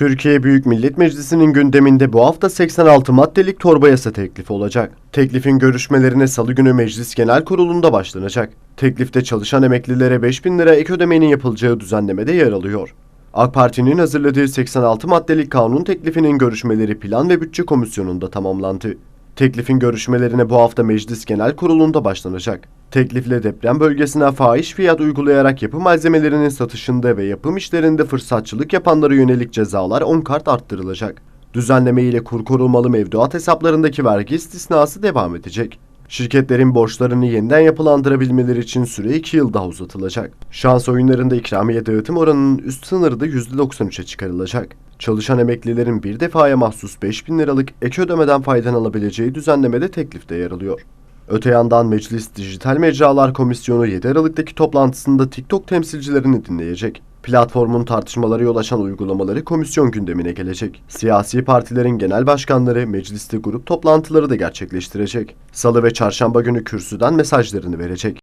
Türkiye Büyük Millet Meclisi'nin gündeminde bu hafta 86 maddelik torba yasa teklifi olacak. Teklifin görüşmelerine salı günü Meclis Genel Kurulu'nda başlanacak. Teklifte çalışan emeklilere 5000 lira ek ödemenin yapılacağı düzenlemede yer alıyor. AK Parti'nin hazırladığı 86 maddelik kanun teklifinin görüşmeleri Plan ve Bütçe Komisyonu'nda tamamlandı. Teklifin görüşmelerine bu hafta Meclis Genel Kurulu'nda başlanacak. Teklifle deprem bölgesine fahiş fiyat uygulayarak yapı malzemelerinin satışında ve yapım işlerinde fırsatçılık yapanlara yönelik cezalar 10 kart arttırılacak. Düzenleme ile kur korumalı mevduat hesaplarındaki vergi istisnası devam edecek. Şirketlerin borçlarını yeniden yapılandırabilmeleri için süre 2 yıl daha uzatılacak. Şans oyunlarında ikramiye dağıtım oranının üst sınırı da %93'e çıkarılacak. Çalışan emeklilerin bir defaya mahsus 5000 liralık ek ödemeden faydalanabileceği düzenlemede teklifte yer alıyor. Öte yandan Meclis Dijital Mecralar Komisyonu 7 Aralık'taki toplantısında TikTok temsilcilerini dinleyecek. Platformun tartışmalara yol açan uygulamaları komisyon gündemine gelecek. Siyasi partilerin genel başkanları mecliste grup toplantıları da gerçekleştirecek. Salı ve çarşamba günü kürsüden mesajlarını verecek.